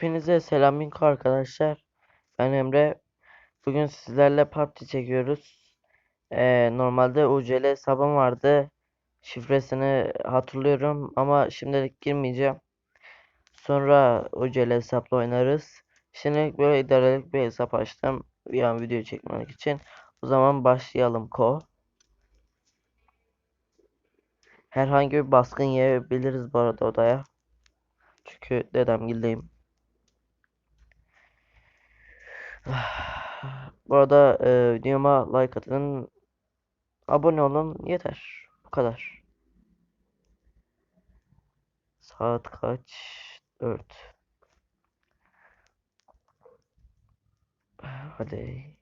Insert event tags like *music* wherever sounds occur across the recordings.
Hepinize selamünaleyküm arkadaşlar. Ben Emre. Bugün sizlerle PUBG çekiyoruz. Ee, normalde UCL hesabım vardı. Şifresini hatırlıyorum ama şimdilik girmeyeceğim. Sonra UCL hesapla oynarız. Şimdilik böyle idarelik bir hesap açtım. An video çekmek için. O zaman başlayalım ko. Herhangi bir baskın yiyebiliriz bu arada odaya. Çünkü dedemgildeyim. *sighs* Bu arada e, videoma like atın. Abone olun. Yeter. Bu kadar. Saat kaç? 4. Hadi.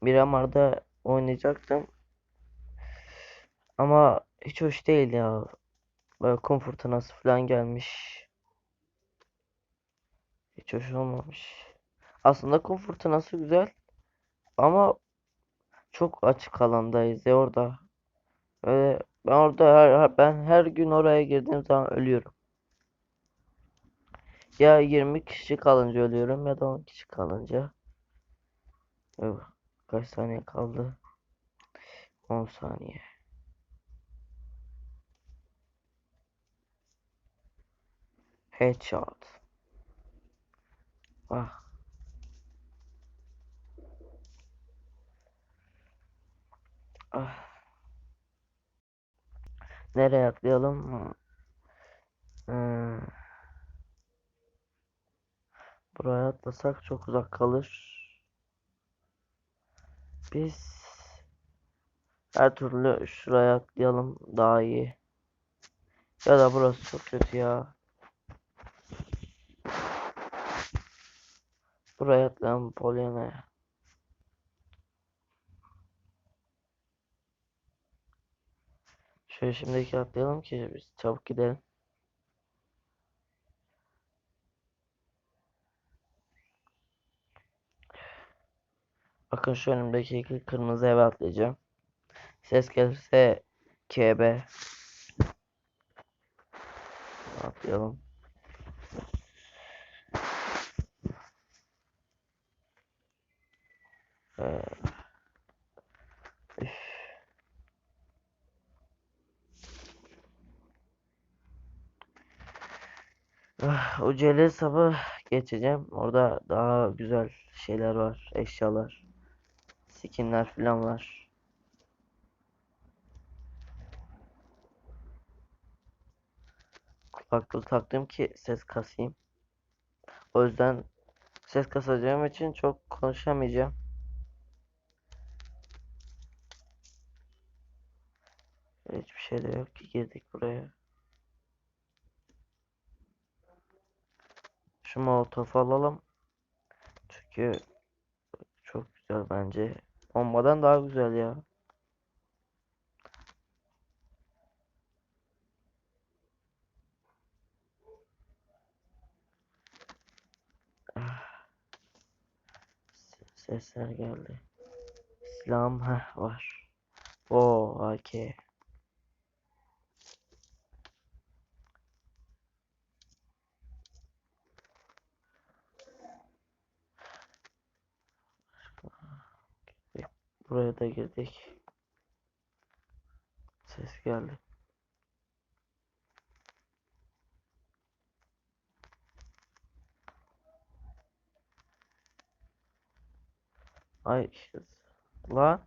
Miramar'da oynayacaktım. Ama hiç hoş değil ya. Böyle kum falan gelmiş. Hiç hoş olmamış. Aslında kum fırtınası güzel. Ama çok açık alandayız ya orada. Öyle ben orada her, ben her gün oraya girdiğim zaman ölüyorum. Ya 20 kişi kalınca ölüyorum ya da 10 kişi kalınca. Yok, Kaç saniye kaldı? 10 saniye. Headshot. Ah. Ah. Nereye atlayalım? Hmm. Buraya atlasak çok uzak kalır. Biz her türlü şuraya atlayalım daha iyi. Ya da burası çok kötü ya. Buraya atlayalım Polyana'ya. Şöyle şimdiki atlayalım ki biz çabuk gidelim. Bakın şu önümdeki kırmızı eve atlayacağım. Ses gelirse KB. Atlayalım. Ee, Ah, O CL hesabı geçeceğim. Orada daha güzel şeyler var. Eşyalar. Skinler falan var. Kulaklığı taktım ki ses kasayım. O yüzden ses kasacağım için çok konuşamayacağım. Hiçbir şey de yok ki girdik buraya. Şu molotofu alalım. Çünkü çok güzel bence. Bombadan daha güzel ya. Ah. Sesler geldi. Silahım heh, var. O AK. Buraya da girdik. Ses geldi. Ay lan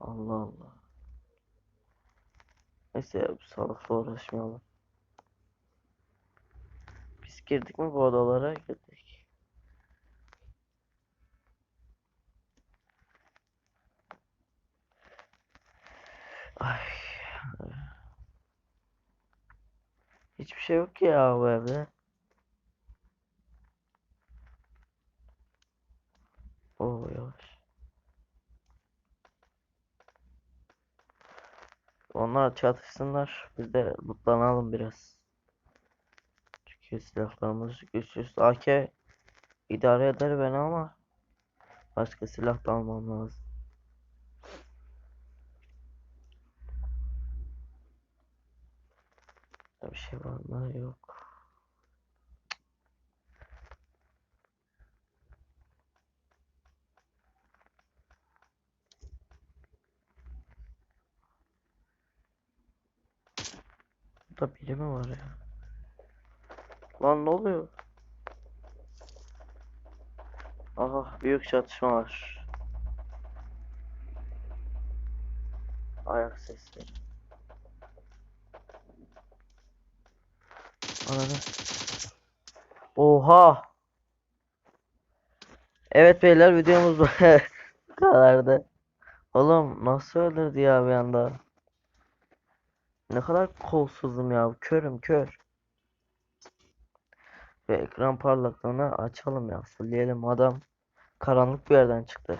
Allah Allah. Neyse salakla uğraşmayalım. Biz girdik mi bu odalara girdik. Ay. Hiçbir şey yok ya bu evde. Oo yavaş. Onlar çatışsınlar. Biz de lootlanalım biraz. Çünkü silahlarımız güçsüz. AK idare eder beni ama Başka silah da almam lazım. Bir şey var mı? Yok. Burada biri mi var ya? Lan ne oluyor? Aha büyük çatışma var. Ayak sesleri. Ananı. Oha. Evet beyler videomuz bu *laughs* kadardı. Oğlum nasıl öldürdü ya bir anda? Ne kadar kolsuzum ya. Körüm kör. Ve ekran parlaklığını açalım ya. Fullleyelim. Adam karanlık bir yerden çıktı.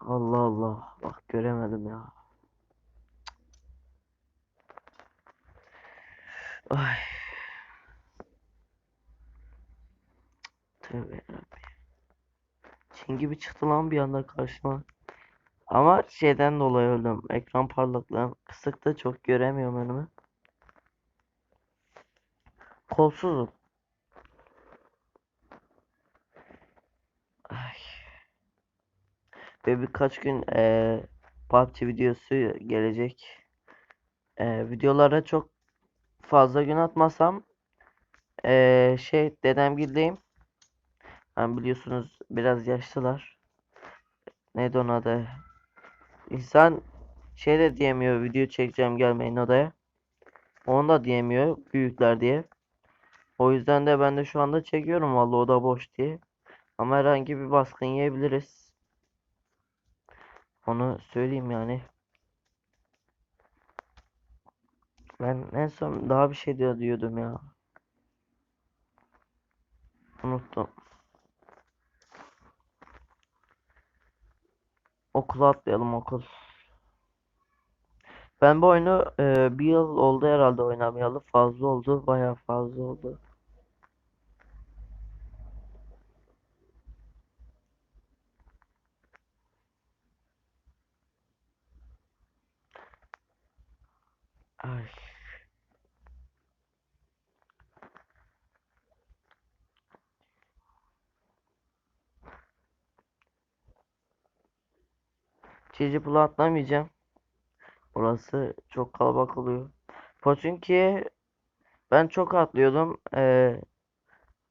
Allah Allah. Bak göremedim ya. Ay. Tövbe yarabbim. Çin gibi çıktı lan bir anda karşıma. Ama şeyden dolayı öldüm. Ekran parlaklığım kısıktı. Çok göremiyorum önümü. Kolsuzum. Ay. Ve birkaç gün eee PUBG videosu gelecek. Eee videolara çok fazla gün atmasam eee şey dedemgildeyim. Ben biliyorsunuz biraz yaşlılar. Neydi onun adı? İnsan şey de diyemiyor video çekeceğim gelmeyin odaya. Onu da diyemiyor büyükler diye. O yüzden de ben de şu anda çekiyorum vallahi oda boş diye. Ama herhangi bir baskın yiyebiliriz. Onu söyleyeyim yani. Ben en son daha bir şey diyor diyordum ya. Unuttum. Okula atlayalım okul. Ben bu oyunu e, bir yıl oldu herhalde oynamayalı. Fazla oldu. Bayağı fazla oldu. Ay. Cici Pula atlamayacağım. Orası çok kalabalık oluyor. Pochinki'ye ben çok atlıyordum. Ee,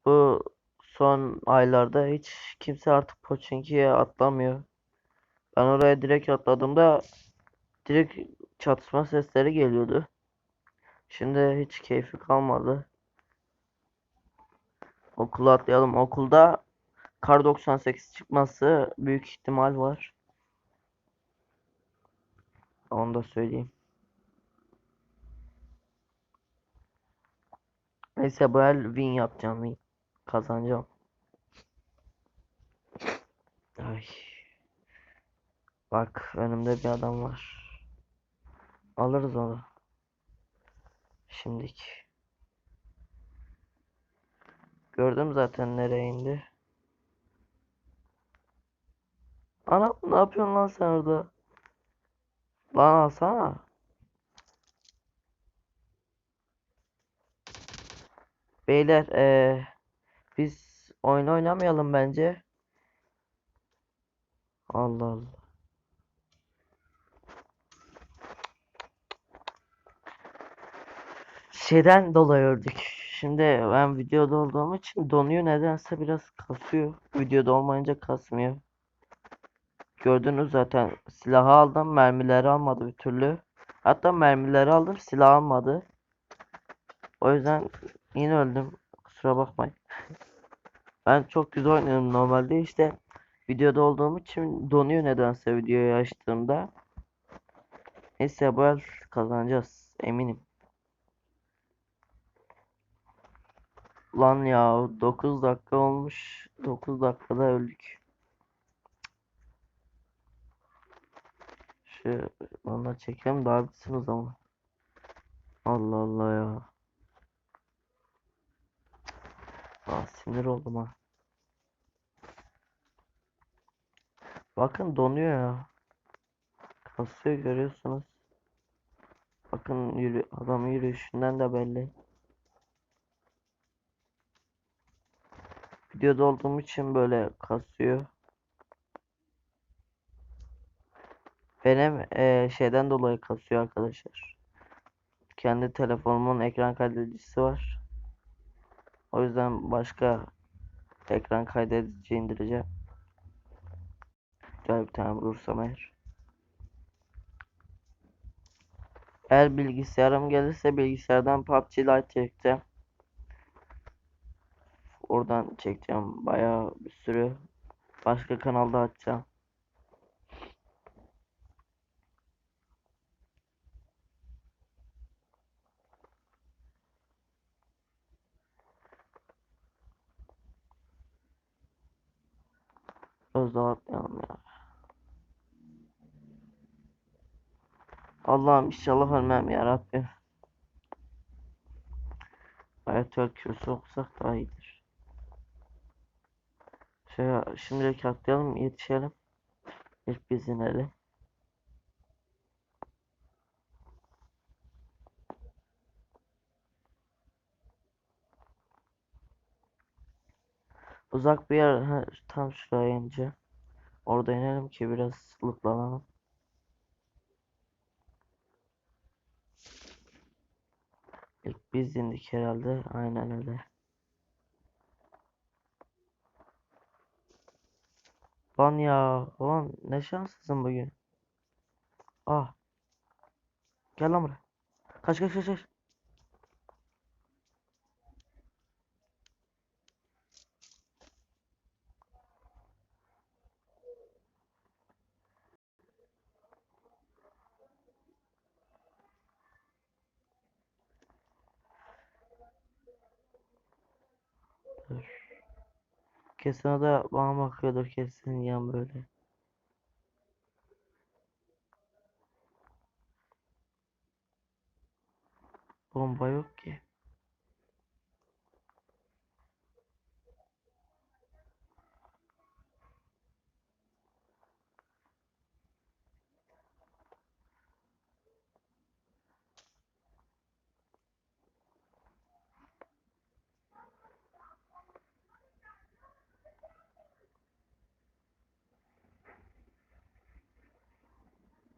bu son aylarda hiç kimse artık Pochinki'ye atlamıyor. Ben oraya direkt atladığımda direkt çatışma sesleri geliyordu. Şimdi hiç keyfi kalmadı. Okula atlayalım. Okulda Kar 98 çıkması büyük ihtimal var. Onu da söyleyeyim. Neyse bu el win yapacağım win. Kazanacağım. Ay. Bak önümde bir adam var. Alırız onu. Şimdiki. Gördüm zaten nereye indi. Ana ne yapıyorsun lan sen orada? Lan alsana. Beyler eee biz oyun oynamayalım bence. Allah Allah. Şeyden dolayı öldük. Şimdi ben videoda olduğum için donuyor nedense biraz kasıyor. Videoda olmayınca kasmıyor. Gördünüz zaten silahı aldım mermileri almadı bir türlü. Hatta mermileri aldım silah almadı. O yüzden yine öldüm. Kusura bakmayın. *laughs* Ben çok güzel oynuyorum normalde işte videoda olduğum için donuyor nedense videoyu açtığımda. Neyse bu el kazanacağız eminim. Lan ya 9 dakika olmuş. 9 dakikada öldük. Şu bana çekelim daha bitsin o zaman. Allah Allah ya. Aa, sinir oldum ha. Bakın donuyor ya. Kasıyor görüyorsunuz. Bakın yürü, adamın yürüyüşünden de belli. Videoda olduğum için böyle kasıyor. Benim eee, şeyden dolayı kasıyor arkadaşlar. Kendi telefonumun ekran kaydedicisi var. O yüzden başka ekran kaydedici indireceğim. Güzel bir tane bulursam eğer. Eğer bilgisayarım gelirse bilgisayardan PUBG Lite çekeceğim. Oradan çekeceğim bayağı bir sürü. Başka kanalda açacağım. Daha atlayalım ya. Allah'ım inşallah ölmem ya Rabbim. Ayetül Kürsü okusak daha iyidir. Şey, şimdilik atlayalım yetişelim. İlk biz inelim. Uzak bir yer ha, tam şuraya ince. Orada inelim ki biraz lootlanalım. İlk biz indik herhalde. Aynen öyle. Lan ya. Ulan ne şanslısın bugün. Ah. Gel lan buraya. Kaç kaç kaç kaç. Kesin o da bana bakıyordur kesin yan böyle. Bomba yok ki.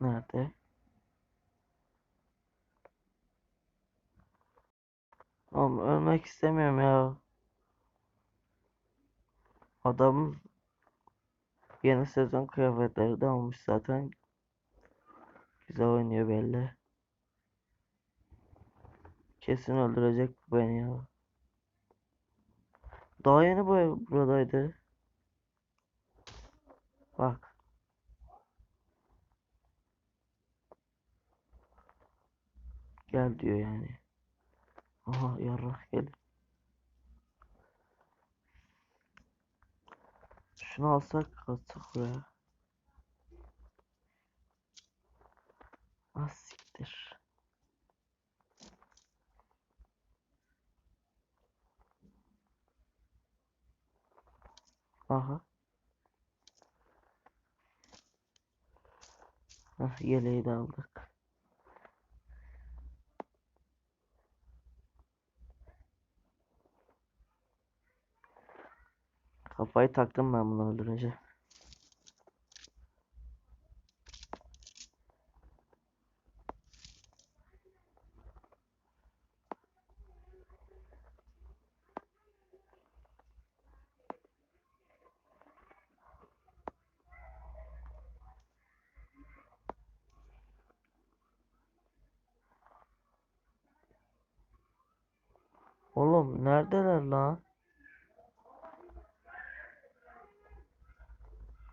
Nerede? Oğlum ölmek istemiyorum ya. Adam yeni sezon kıyafetleri de almış zaten. Güzel oynuyor belli. Kesin öldürecek bu beni ya. Daha yeni bu buradaydı. Bak. Gel diyor yani. Aha yarrak geldi. Şunu alsak atsak buraya. Ah siktir. Aha. Ah yeleği de aldık. Kafayı taktım ben bunu öldürünce. Oğlum neredeler lan?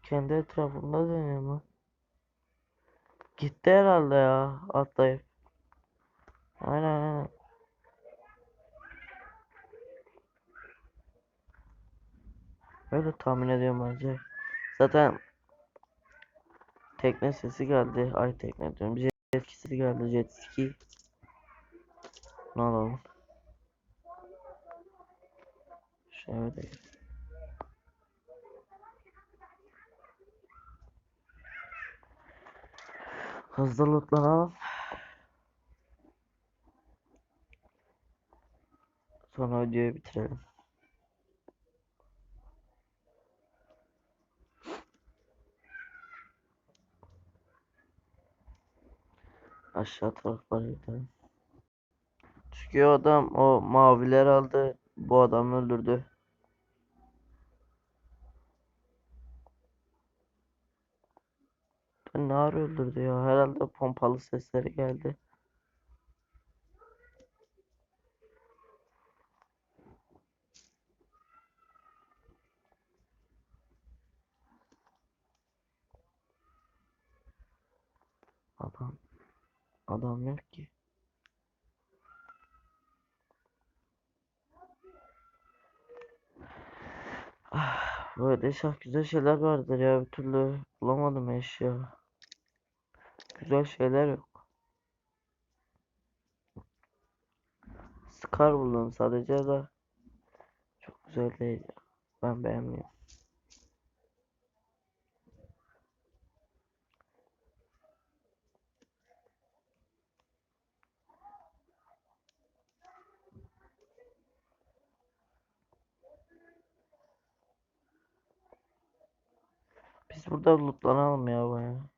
Kendi etrafında dönüyor mu? Gitti herhalde ya atlayıp. Aynen aynen. Öyle tahmin ediyorum bence. Zaten tekne sesi geldi. Ay tekne diyorum. Jet ski geldi. Jet ski. Bunu alalım. Şöyle de. Hızlı lootlanalım. Sonra videoyu bitirelim. Aşağı taraflara gidelim. Çünkü adam o maviler aldı. Bu adamı öldürdü. Ne ara öldürdü ya? Herhalde pompalı sesleri geldi. Adam adam yok ki. Ah, böyle şah güzel şeyler vardır ya bir türlü bulamadım eşya. Güzel şeyler yok. Scar buldum sadece de çok güzel değil ya. Ben beğenmiyorum. Biz burada lootlanalım ya baya.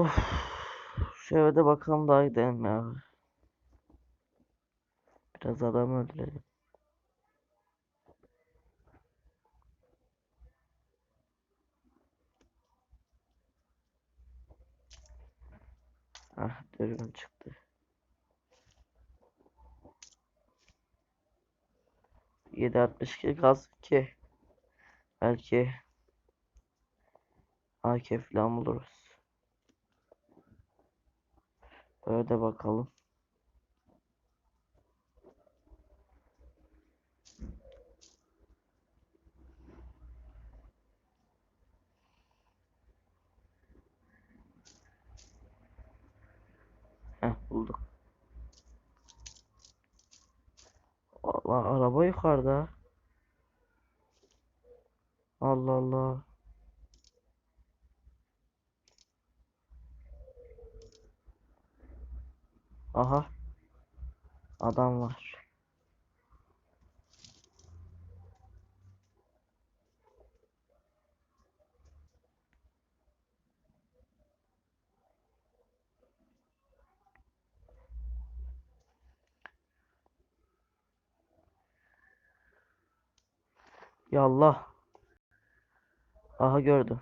Of. Eve de bakalım daha gidelim ya. Biraz adam öldürelim. Ah dürbün çıktı. Yedi altmış iki kalsın ki. Belki AK falan buluruz. Öyle bakalım. Heh bulduk. Allah araba yukarıda. Allah Allah. Aha. Adam var. Yallah. Aha gördüm.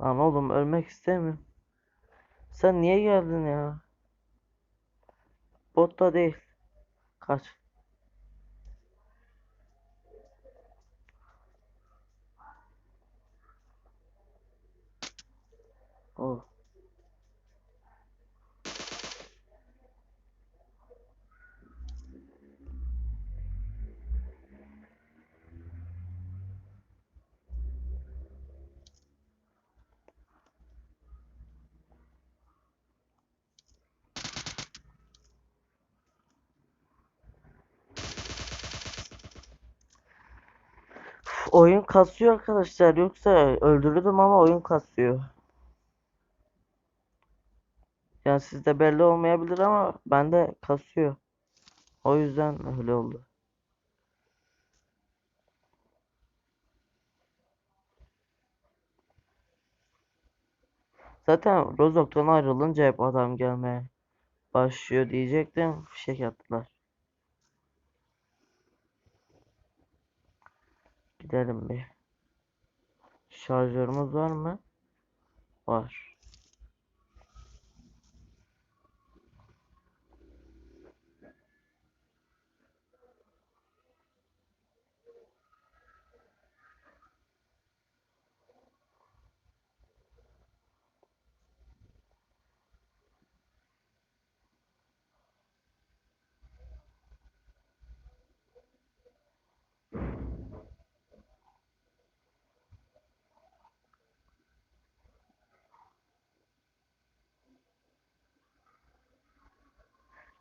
Lan oğlum ölmek istemiyorum. Sen niye geldin ya? Bot da değil. Kaç. Oh. Oyun kasıyor arkadaşlar. Yoksa öldürürdüm ama oyun kasıyor. Yani sizde belli olmayabilir ama bende kasıyor. O yüzden öyle oldu. Zaten Rozok'tan ayrılınca hep adam gelmeye başlıyor diyecektim. Fişek attılar. Gidelim bir. Şarjörümüz var mı? Var.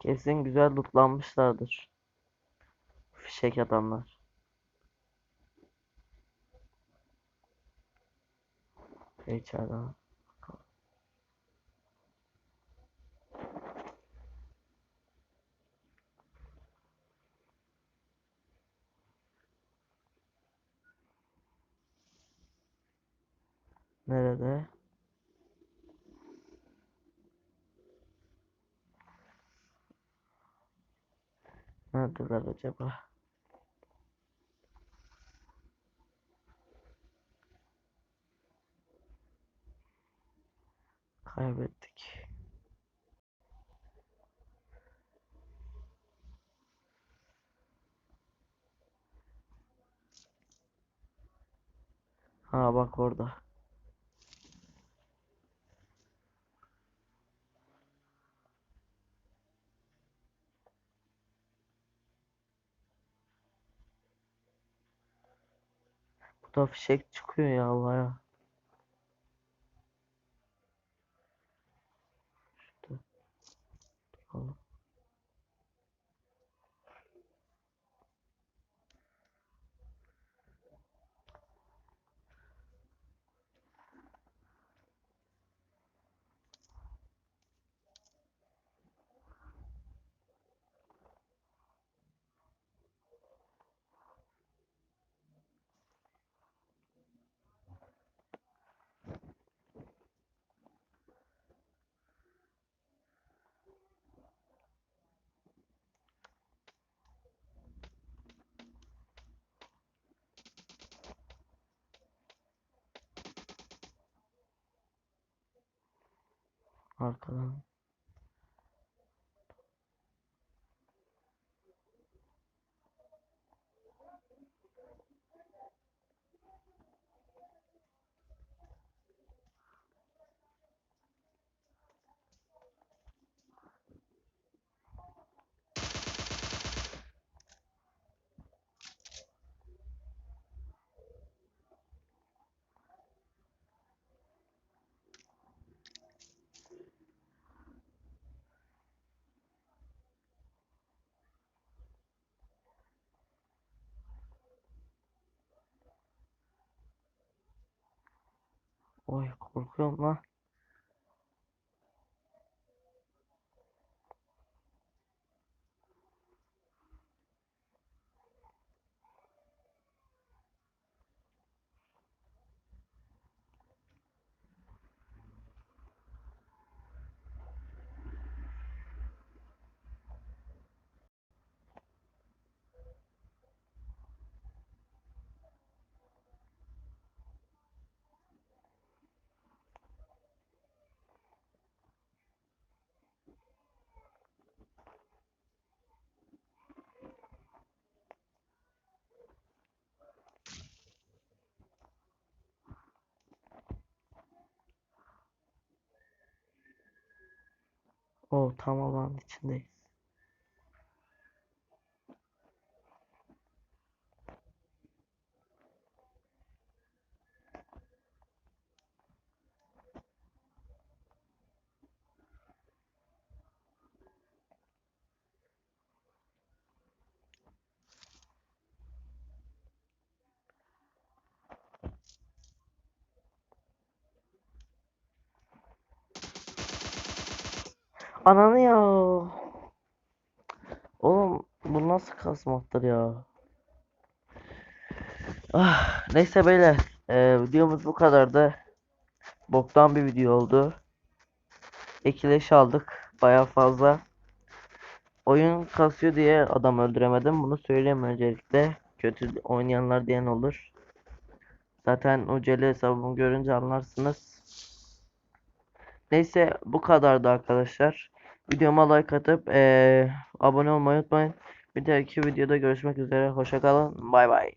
Kesin güzel lootlanmışlardır. Fişek adamlar. İçeride. Nerede? Neredeler acaba? Kaybettik. Ha bak orada. Da fişek çıkıyor ya Allah'a. Arkadan. 親心くらま O tam alanın içindeyiz. Ananı ya. Oğlum bu nasıl kasmaktır ya? Ah, neyse beyler. Ee, videomuz bu kadardı. Boktan bir video oldu. Ekileş aldık. Baya fazla. Oyun kasıyor diye adam öldüremedim. Bunu söyleyeyim öncelikle. Kötü oynayanlar diyen olur. Zaten uceli hesabımı görünce anlarsınız. Neyse bu kadardı arkadaşlar. Videoma like atıp eee, abone olmayı unutmayın. Bir dahaki videoda görüşmek üzere. Hoşça kalın. Bay bay.